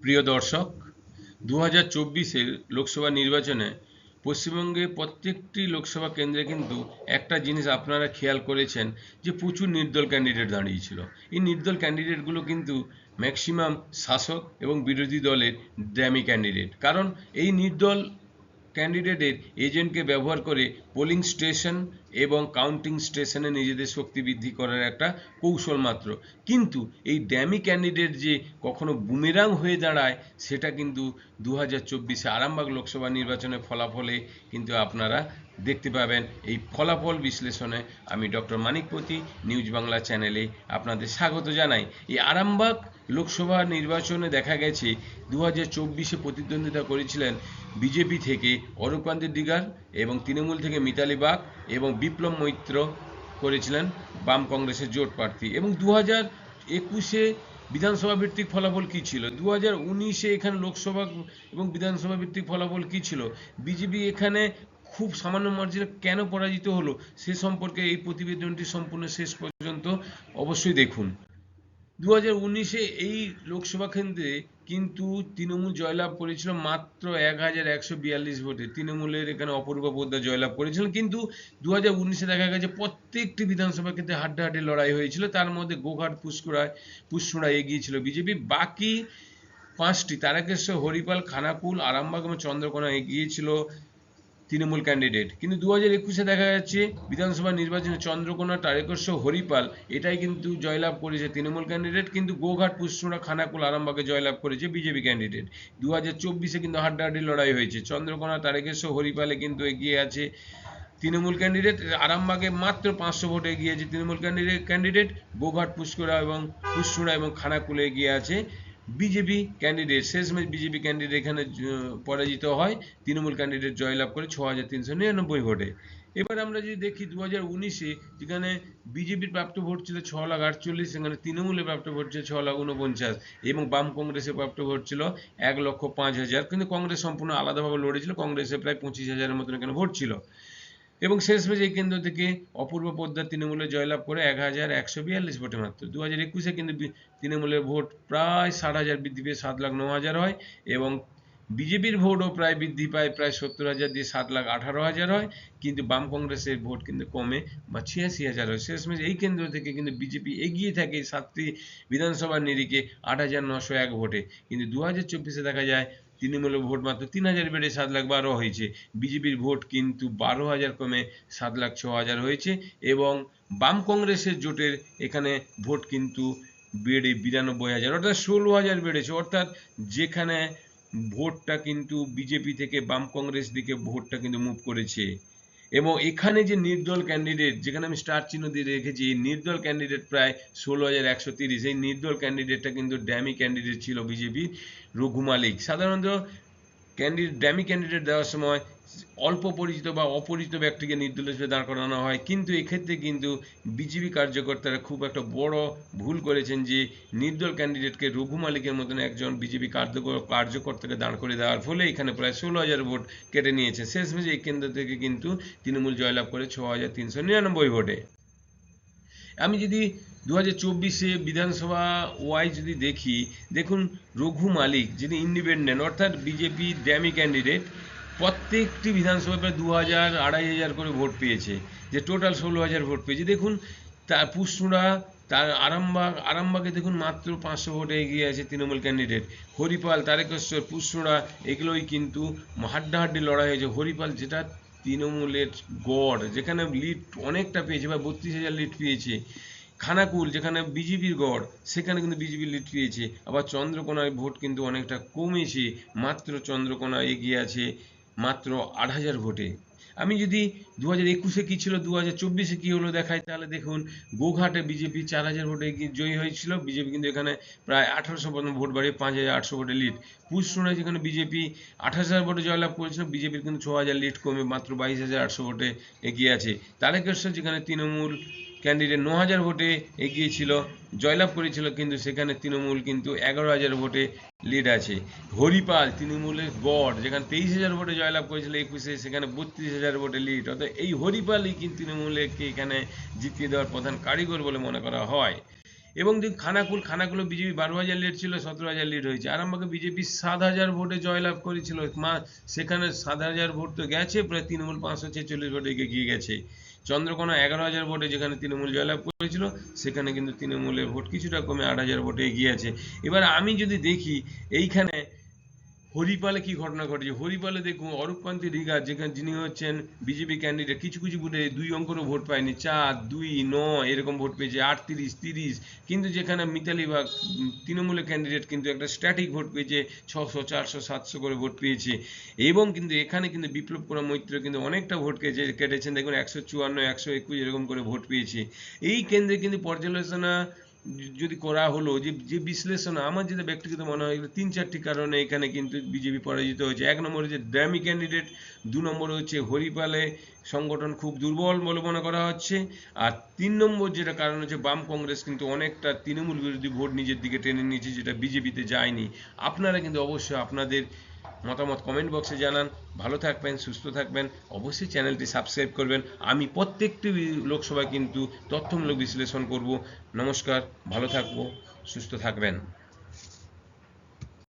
প্রিয় দর্শক দু হাজার চব্বিশের লোকসভা নির্বাচনে পশ্চিমবঙ্গে প্রত্যেকটি লোকসভা কেন্দ্রে কিন্তু একটা জিনিস আপনারা খেয়াল করেছেন যে প্রচুর নির্দল ক্যান্ডিডেট দাঁড়িয়েছিল। এই নির্দল ক্যান্ডিডেটগুলো কিন্তু ম্যাক্সিমাম শাসক এবং বিরোধী দলের ড্যামি ক্যান্ডিডেট কারণ এই নির্দল ক্যান্ডিডেটের এজেন্টকে ব্যবহার করে পোলিং স্টেশন এবং কাউন্টিং স্টেশনে নিজেদের শক্তি বৃদ্ধি করার একটা কৌশল মাত্র। কিন্তু এই ড্যামি ক্যান্ডিডেট যে কখনো বুমেরাং হয়ে দাঁড়ায়, সেটা কিন্তু দু হাজার চব্বিশে আরামবাগ লোকসভা নির্বাচনের ফলাফলে কিন্তু আপনারা দেখতে পাবেন। এই ফলাফল বিশ্লেষণে আমি ডক্টর মানিকপতি নিউজ বাংলা চ্যানেলে আপনাদের স্বাগত জানাই। এই আরামবাগ লোকসভা নির্বাচনে দেখা গেছে দু হাজার চব্বিশে প্রতিদ্বন্দ্বিতা করেছিলেন বিজেপি থেকে অরূপকান্তি দিগার এবং তৃণমূল থেকে মিতালি বাগ এবং বিপ্লব মৈত্র করেছিলেন বাম কংগ্রেসের জোট প্রার্থী। এবং দু হাজার একুশে বিধানসভা ভিত্তিক ফলাফল কী ছিল? দু হাজার উনিশে এখানে লোকসভা এবং বিধানসভা ভিত্তিক ফলাফল কী ছিল? বিজেপি এখানে খুব সামান্য মার্জিনে কেন পরাজিত হলো? সে সম্পর্কে এই প্রতিবেদনটি সম্পূর্ণ শেষ পর্যন্ত অবশ্যই দেখুন। দু উনিশে এই লোকসভা কেন্দ্রে কিন্তু তৃণমূল জয়লাভ করেছিল মাত্র এক হাজার একশো বিয়াল্লিশ ভোটে। তৃণমূলের এখানে অপূর্ব পোদ্দার জয়লাভ করেছিলেন কিন্তু দু হাজার উনিশে দেখা গেছে প্রত্যেকটি বিধানসভা ক্ষেত্রে হাড্ডাহাড্ডি লড়াই হয়েছিল। তার মধ্যে গোঘাট, পুষ্করায়, পুষ্করা এগিয়েছিল বিজেপি। বাকি পাঁচটি, তারকেশ্বর, হরিপাল, খানাকুল, আরামবাগ এবং চন্দ্রকোনা এগিয়েছিল তৃণমূল ক্যান্ডিডেট কিন্তু দু হাজার একুশে দেখা যাচ্ছে বিধানসভা নির্বাচনে চন্দ্রকোনা, তারকেশ্বর, হরিপাল, এটাই কিন্তু জয়লাভ করেছে তৃণমূল ক্যান্ডিডেট কিন্তু গোঘাট পুষ্করা খানাকুল, আরামবাগে জয়লাভ করেছে বিজেপি ক্যান্ডিডেট দু হাজার চব্বিশে কিন্তু হাড্ডাহাড্ডি লড়াই হয়েছে। চন্দ্রকোনা, তারকেশ্বর, হরিপালে কিন্তু এগিয়ে আছে তৃণমূল ক্যান্ডিডেট আরামবাগে মাত্র পাঁচশো ভোটে এগিয়ে আছে তৃণমূল ক্যান্ডিডেট ক্যান্ডিডেট গোঘাট পুষ্করা এবং পুষ্করা এবং খানাকুলে এগিয়ে আছে। বিজেপি ক্যান্ডিডেট শেষ শেষমেশ বিজেপি ক্যান্ডিডেট এখানে পরাজিত হয়। তৃণমূল ক্যান্ডিডেট জয়লাভ করে ছ হাজার তিনশো নিরানব্বই ভোটে। এবার আমরা যদি দেখি দু হাজার উনিশে, যেখানে বিজেপির প্রাপ্ত ভোট ছিল ছ লাখ আটচল্লিশ, সেখানে তৃণমূলের প্রাপ্ত ভোট ছিল ছ লাখ উনপঞ্চাশ, এবং বাম কংগ্রেসের প্রাপ্ত ভোট ছিল এক লক্ষ পাঁচ হাজার। কিন্তু কংগ্রেস সম্পূর্ণ আলাদাভাবে লড়েছিল কংগ্রেসের প্রায় পঁচিশ হাজারের মতন এখানে ভোট ছিল। এবং শেষমেশ এই কেন্দ্র থেকে অপূর্ব পোদ্দার তৃণমূলে জয়লাভ করে এক হাজার একশো বিয়াল্লিশ ভোটে মাত্র। দু হাজার একুশে কিন্তু তৃণমূলের ভোট প্রায় ষাট হাজার বৃদ্ধি পেয়ে সাত লাখ ন হাজার হয় এবং বিজেপির ভোটও প্রায় বৃদ্ধি পায় প্রায় সত্তর হাজার দিয়ে সাত লাখ আঠারো হাজার হয়। কিন্তু বাম কংগ্রেসের ভোট কিন্তু কমে বা ছিয়াশি হাজার হয়। শেষমেশ এই কেন্দ্র থেকে কিন্তু বিজেপি এগিয়ে থাকে সাতটি বিধানসভার নিরিখে আট হাজার নশো এক ভোটে। কিন্তু দু হাজার চব্বিশে দেখা যায় তৃণমূলের ভোট মাত্র তিন হাজার বেড়ে সাত লাখ বারো হয়েছে। বিজেপির ভোট কিন্তু বারো হাজার কমে সাত লাখ ছ হাজার হয়েছে এবং বাম কংগ্রেসের জোটের এখানে ভোট কিন্তু বেড়ে বিরানব্বই হাজার, অর্থাৎ ষোলো হাজার বেড়েছে। অর্থাৎ যেখানে ভোটটা কিন্তু বিজেপি থেকে বাম কংগ্রেস দিকে ভোটটা কিন্তু মুভ করেছে। এবং এখানে যে নির্দল ক্যান্ডিডেট যেখানে আমি স্টার চিহ্ন দিয়ে রেখেছি নির্দল ক্যান্ডিডেট প্রায় ষোলো হাজার একশো তিরিশ। এই নির্দল ক্যান্ডিডেটটা কিন্তু ড্যামি ক্যান্ডিডেট ছিল বিজেপি রঘু মালিক সাধারণত ক্যান্ডিডেট ড্যামি ক্যান্ডিডেট দেওয়ার সময় অল্প পরিচিত বা অপরিচিত ব্যক্তিকে নির্দল হিসেবে দাঁড় করানো হয়। কিন্তু এক্ষেত্রে কিন্তু বিজেপি কার্যকর্তারা খুব একটা বড় ভুল করেছেন যে নির্দল ক্যান্ডিডেটকে রঘু মালিকের মতন একজন বিজেপি কার্যকর কার্যকর্তাকে দাঁড় করে দেওয়ার ফলে এখানে প্রায় ষোলো হাজার ভোট কেটে নিয়েছে। শেষমেশ এই কেন্দ্র থেকে কিন্তু তৃণমূল জয়লাভ করে ছ হাজার তিনশো নিরানব্বই ভোটে। আমি যদি দু হাজার চব্বিশে বিধানসভা ওয়াই যদি দেখি, দেখুন রঘু মালিক যিনি ইন্ডিপেন্ডেন্ট অর্থাৎ বিজেপি ড্যামি ক্যান্ডিডেট প্রত্যেকটি বিধানসভায় প্রায় দু হাজার, আড়াই হাজার করে ভোট পেয়েছে, যে টোটাল ষোলো হাজার ভোট পেয়েছে। দেখুন তার পুষ্ণুরা, তার আরামবাগ, আরামবাগে দেখুন মাত্র পাঁচশো ভোটে এগিয়ে আছে তৃণমূল ক্যান্ডিডেট হরিপাল, তারকেশ্বর, পুষ্ণুরা এগুলোই কিন্তু হাড্ডাহাড্ডি লড়াই হয়েছে। হরিপাল যেটা তৃণমূলের গড়, যেখানে লিড অনেকটা পেয়েছে, বা বত্রিশ হাজার লিড পেয়েছে। খানাকুল, যেখানে বিজেপির গড়, সেখানে কিন্তু বিজেপি লিড পেয়েছে। আবার চন্দ্রকোনায় ভোট কিন্তু অনেকটা কমেছে, মাত্র চন্দ্রকোনা এগিয়ে আছে মাত্র আট হাজার ভোটে। আমি যদি দু হাজার একুশে কী ছিল দু হাজার চব্বিশে কী হলো দেখাই, তাহলে দেখুন, গোঘাটে বিজেপি চার হাজার ভোটে জয়ী হয়েছিল। বিজেপি কিন্তু এখানে প্রায় আঠারোশো পর্যন্ত ভোট বাড়িয়ে পাঁচ হাজার আটশো ভোটে লিড পুষড়ায় যেখানে বিজেপি আঠাশ হাজার ভোটে জয়লাভ করেছিল, বিজেপির কিন্তু ছ হাজার লিড কমে মাত্র বাইশ হাজার আটশো ভোটে এগিয়ে আছে। তারকেশ্বর যেখানে তৃণমূল ক্যান্ডিডেট ন হাজার ভোটে এগিয়ে ছিল জয়লাভ করেছিল, কিন্তু সেখানে তৃণমূল কিন্তু এগারো হাজার ভোটে লিড আছে। হরিপাল, তৃণমূলের গড়, যেখানে তেইশ হাজার ভোটে জয়লাভ করেছিল একুশে, সেখানে বত্রিশ হাজার ভোটে লিড অর্থাৎ এই হরিপালই কিন্তু তৃণমূলকে এখানে জিতিয়ে দেওয়ার প্রধান কারিগর বলে মনে করা হয়। এবং দিন খানাকুল, খানাকুলো বিজেপি বারো হাজার লিড ছিল, সতেরো হাজার লিড হয়েছে। আর আমাকে বিজেপি সাত হাজার ভোটে জয়লাভ করেছিল। মা, সেখানে সাত হাজার ভোট তো গেছে, প্রায় তৃণমূল পাঁচশো ছেচল্লিশ ভোটে এগিয়ে গেছে। চন্দ্রকোনা এগারো হাজার ভোটে যেখানে তৃণমূল জয়লাভ করেছিল, সেখানে কিন্তু তৃণমূলের ভোট কিছুটা কমে আট হাজার ভোটে এগিয়ে আছে। এবার আমি যদি দেখি, এইখানে হরিপালে কি ঘটনা ঘটেছে? হরিপালে দেখুন, অরূপকান্তি রিগা, যেখানে যিনি হচ্ছেন বিজেপি ক্যান্ডিডেট কিছু কিছু ভোটে দুই অঙ্কেরও ভোট পায়নি। চার, দুই, নয়, এরকম ভোট পেয়েছে, আটত্রিশ, তিরিশ। কিন্তু যেখানে মিতালি বাগ তৃণমূলের ক্যান্ডিডেট কিন্তু একটা স্ট্যাটিক ভোট পেয়েছে, ছশো, চারশো, সাতশো করে ভোট পেয়েছে। এবং কিন্তু এখানে কিন্তু বিপ্লব কুমার মৈত্র কিন্তু অনেকটা ভোট কেটে, কেটেছেন। দেখুন, একশো চুয়ান্ন, একশো একুশ এরকম করে ভোট পেয়েছে। এই কেন্দ্রে কিন্তু পর্যালোচনা যদি করা হলো, যে যে বিশ্লেষণ আমার যেটা ব্যক্তিগত মনে হয়, তিন চারটি কারণে এখানে কিন্তু বিজেপি পরাজিত হয়েছে। এক নম্বর হচ্ছে ড্যামি ক্যান্ডিডেট দু নম্বর হচ্ছে হরিপালে সংগঠন খুব দুর্বল বলে মনে করা হচ্ছে। আর তিন নম্বর যেটা কারণ হচ্ছে বাম কংগ্রেস কিন্তু অনেকটা তৃণমূল বিরোধী ভোট নিজের দিকে টেনে নিয়েছে, যেটা বিজেপিতে যায়নি। আপনারা কিন্তু অবশ্যই আপনাদের মতামত কমেন্ট বক্সে জানান। ভালো থাকবেন, সুস্থ থাকবেন। অবশ্যই চ্যানেলটি সাবস্ক্রাইব করবেন। আমি প্রত্যেকটি লোকসভায় কিন্তু তথ্যমূলক বিশ্লেষণ করব। নমস্কার, ভালো থাকব, সুস্থ থাকবেন।